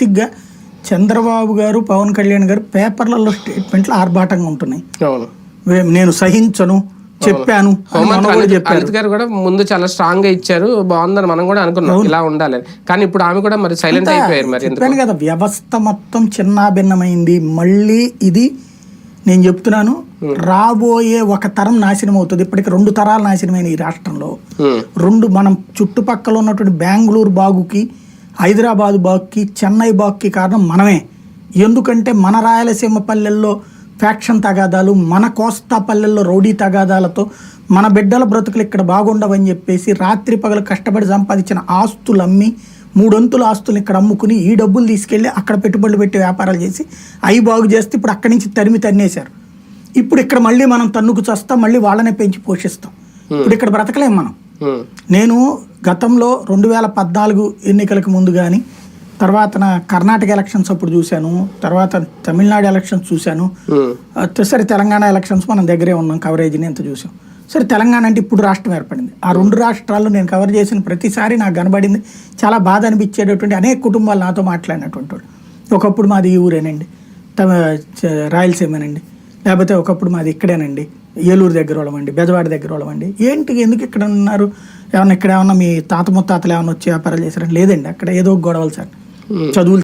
బేసిక్గా చంద్రబాబు గారు పవన్ కళ్యాణ్ గారు పేపర్లలో స్టేట్మెంట్లు ఆర్భాటంగా ఉంటున్నాయి. నేను సహించను చెప్పాను అనిత- అనిత గారు కూడా ముందు చాలా స్ట్రాంగ్గా ఇచ్చారు బాగుందని మనం కూడా అనుకున్నాం ఇలా ఉండాలి కానీ ఇప్పుడు ఆమె కూడా మరి సైలెంట్ అయిపోయారు మరి కదా వ్యవస్థ మొత్తం చిన్నాభిన్నమైంది. మళ్ళీ ఇది నేను చెప్తున్నాను రాబోయే ఒక తరం నాశనం అవుతుంది. ఇప్పటికి రెండు తరాలు నాశనమైన ఈ రాష్ట్రంలో. రెండు మనం చుట్టుపక్కల ఉన్నటువంటి బెంగళూరు బాగుకి హైదరాబాద్ బాగుకి చెన్నై బాగుకి కారణం మనమే. ఎందుకంటే మన రాయలసీమ పల్లెల్లో ఫ్యాక్షన్ తగాదాలు మన కోస్తా పల్లెల్లో రౌడీ తగాదాలతో మన బిడ్డల బ్రతుకులు ఇక్కడ బాగుండవని చెప్పేసి రాత్రి పగలు కష్టపడి సంపాదించిన ఆస్తులు అమ్మి మూడొంతుల ఆస్తులు ఇక్కడ అమ్ముకుని ఈ డబ్బులు తీసుకెళ్ళి అక్కడ పెట్టుబడులు పెట్టి వ్యాపారాలు చేసి అవి బాగు చేస్తే ఇప్పుడు అక్కడి నుంచి తరిమి తన్నేశారు. ఇప్పుడు ఇక్కడ మళ్ళీ మనం తన్నుకు చస్తాం మళ్ళీ వాళ్ళనే పెంచి పోషిస్తాం. ఇప్పుడు ఇక్కడ బ్రతకలేం మనం. నేను గతంలో రెండు వేల పద్నాలుగు ఎన్నికలకు ముందు కానీ తర్వాత నా కర్ణాటక ఎలక్షన్స్ అప్పుడు చూశాను తర్వాత తమిళనాడు ఎలక్షన్స్ చూశాను. సరే తెలంగాణ ఎలక్షన్స్ మనం దగ్గరే ఉన్నాం కవరేజ్ని ఎంత చూసాం. సరే తెలంగాణ అంటే ఇప్పుడు రాష్ట్రం ఏర్పడింది. ఆ రెండు రాష్ట్రాల్లో నేను కవర్ చేసిన ప్రతిసారి నాకు కనబడింది చాలా బాధ అనిపించేటటువంటి అనేక కుటుంబాలు నాతో మాట్లాడినటువంటి వాళ్ళు. ఒకప్పుడు మాది ఈ ఊరేనండి తమ రాయలసీమేనండి. లేకపోతే ఒకప్పుడు మాది ఇక్కడేనండి ఏలూరు దగ్గర వాళ్ళమండి బెజవాడ దగ్గర వాళ్ళమండి. ఏంటి ఎందుకు ఇక్కడ ఉన్నారు? ఏమన్నా ఇక్కడ ఏమన్నా మీ తాత ముత్తాతలు ఏమన్నా వచ్చి వ్యాపారాలు చేశారంటే లేదండి అక్కడ ఏదో ఒక గొడవలు సార్. చదువులు